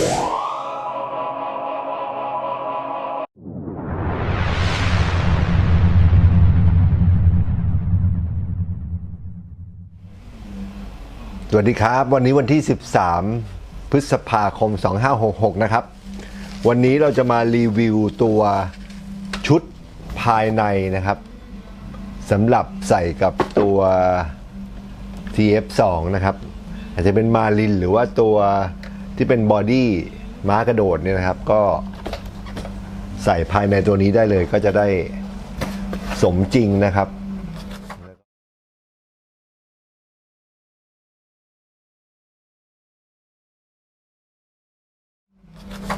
สวัสดีครับ วันนี้วันที่ 13 พฤษภาคม 2566 นะครับ วันนี้เราจะมารีวิวตัวชุดภายในนะครับสำหรับใส่กับตัว TF2 นะครับ อาจจะเป็นมาลินหรือว่าตัว ที่เป็นบอดี้ม้ากระโดดเนี่ยนะครับ ก็ใส่ภายในตัวนี้ได้เลยก็จะได้สมจริงนะครับ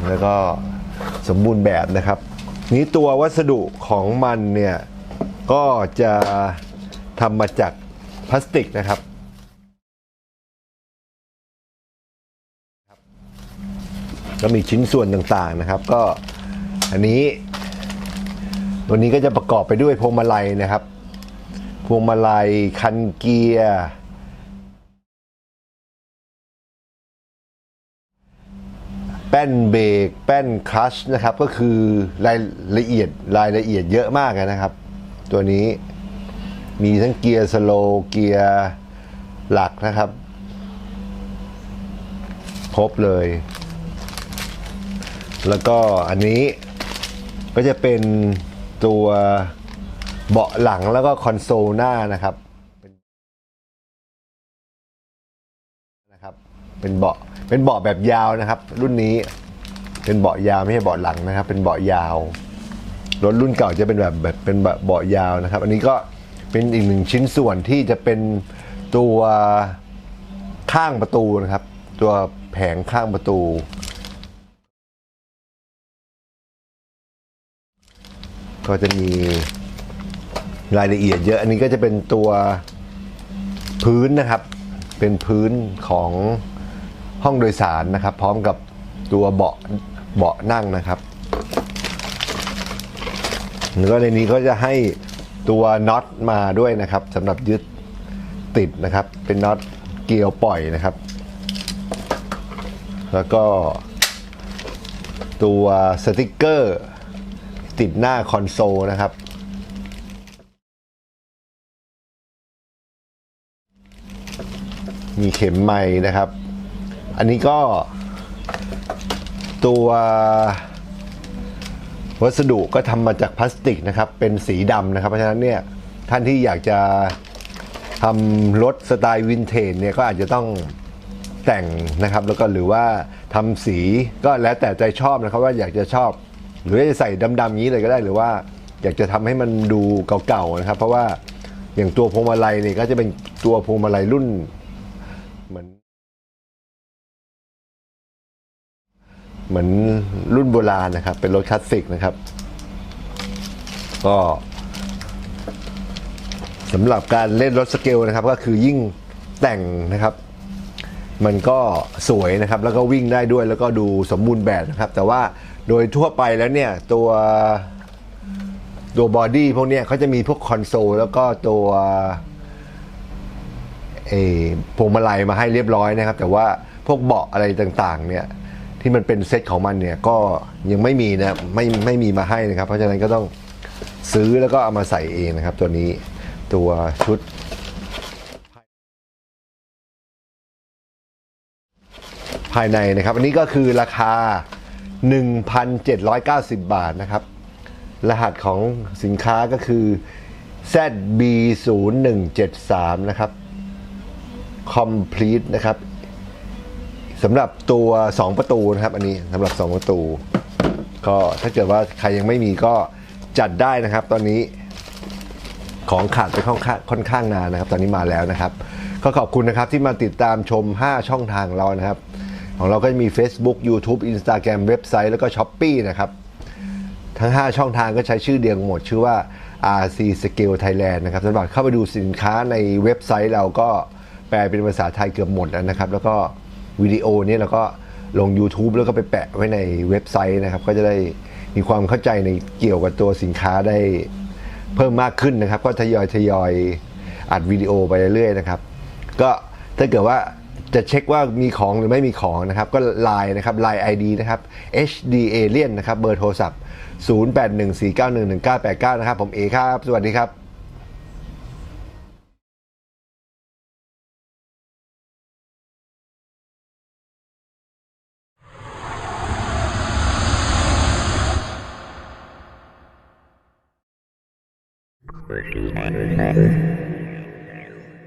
แล้วก็สมบูรณ์แบบนะครับ นี้ตัววัสดุของมันเนี่ย ก็จะทำมาจากพลาสติกนะครับ ก็มีชิ้นส่วนต่างๆนะครับ ก็อันนี้ตัวนี้ก็จะประกอบไปด้วยพวงมาลัยนะครับ พวงมาลัยคันเกียร์แป้นเบรกแป้นคลัชนะครับ ก็คือรายละเอียดรายละเอียดเยอะมากนะครับ ตัวนี้มีทั้งเกียร์สโลเกียร์หลักนะครับ ครบเลย แล้วก็อันนี้ก็จะเป็นตัวเบาะหลังแล้วก็คอนโซลหน้านะครับนะครับ เป็นเบาะเป็นเบาะแบบยาวนะครับ รุ่นนี้เป็นเบาะยาวไม่ใช่เบาะหลังนะครับ เป็นเบาะยาวรถรุ่นเก่าจะเป็นแบบแบบเป็นแบบเบาะยาวนะครับ อันนี้ก็เป็นอีกหนึ่งชิ้นส่วนที่จะเป็นตัวข้างประตูนะครับ ตัวแผงข้างประตู ก็จะมีรายละเอียดเยอะ อันนี้ก็จะเป็นตัวพื้นนะครับ เป็นพื้นของห้องโดยสารนะครับ พร้อมกับตัวเบาะเบาะนั่งนะครับแล้วก็ในนี้ก็จะให้ตัวน็อตมาด้วยนะครับสำหรับยึดติดนะครับ เป็นน็อตเกลียวปล่อยนะครับ แล้วก็ตัวสติกเกอร์ ติดหน้าคอนโซลนะครับมีเข็มไม้นะครับ อันนี้ก็ตัววัสดุก็ทำมาจากพลาสติกนะครับ เป็นสีดำนะครับ เพราะฉะนั้นเนี่ยท่านที่อยากจะทำรถสไตล์วินเทจเนี่ยก็อาจจะต้องแต่งนะครับ แล้วก็หรือว่าทำสีก็แล้วแต่ใจชอบนะครับว่าอยากจะชอบ หรือจะใส่ดำๆอย่างนี้เลยก็ได้หรือว่า อยากจะทำให้มันดูเก่าๆนะครับ เพราะว่าอย่างตัวพวงมาลัยเนี่ยก็จะเป็นตัวพวงมาลัยรุ่นเหมือนเหมือนรุ่นโบราณนะครับ เป็นรถคลาสสิกนะครับ ก็สำหรับการเล่นรถสเกลนะครับ ก็คือยิ่งแต่งนะครับ มันก็สวยนะครับแล้วก็วิ่งได้ด้วยแล้วก็ดูสมบูรณ์แบบนะครับ แต่ว่าโดยทั่วไปแล้วเนี่ยตัวตัวบอดี้พวกเนี้ยเขาจะมีพวกคอนโซลแล้วก็ตัวเออพวงมาลัยมาให้เรียบร้อยนะครับ แต่ว่าพวกเบาะอะไรต่างๆ เนี่ยที่มันเป็นเซ็ตของมันเนี่ยก็ยังไม่มีนะไม่ไม่มีมาให้นะครับ เพราะฉะนั้นก็ต้องซื้อแล้วก็เอามาใส่เองนะครับ ตัวนี้ตัวชุด ภายในนะครับ อันนี้ก็คือราคา 1,790 บาทนะครับ รหัสของสินค้าก็คือ ZB0173 นะครับ complete นะครับสำหรับตัว 2 ประตูนะครับ อันนี้สำหรับ 2 ประตู ก็ถ้าเกิดว่าใครยังไม่มีก็จัดได้นะครับ ตอนนี้ของขาดไปค่อนข้างค่อนข้างนานนะครับ ตอนนี้มาแล้วนะครับ ก็ขอบคุณนะครับที่มาติดตามชม 5 ช่องทางเรานะครับ ของเราก็จะมี Facebook YouTube Instagram เว็บไซต์แล้วก็ s h อ p e e นะครับ ทั้ง 5 ช่องทางก็ใช้ชื่อเดียวกันหมด ชื่อว่า RC Scale Thailand นะครับสำหรับเข้าไปดูสินค้าในเว็บไซต์เราก็แปลเป็นภาษาไทยเกือบหมดแล้วนะครับ แล้วก็วิดีโอนี้เราก็ลง YouTube แล้วก็ไปแปะไว้ในเว็บไซต์นะครับ ก็จะได้มีความเข้าใจในเกี่ยวกับตัวสินค้าได้เพิ่มมากขึ้นนะครับ ก็ทยอยทยอยอัดวิดีโอไปเรื่อยๆนะครับ ก็ถ้าเกิดว่า จะเช็คว่ามีของหรือไม่มีของนะครับ ก็ไลน์นะครับไลน์ ID นะครับ HD Alien นะครับ เบอร์โทรศัพท์ 0814911989 นะครับ ผมเอครับ สวัสดีครับ Thank you.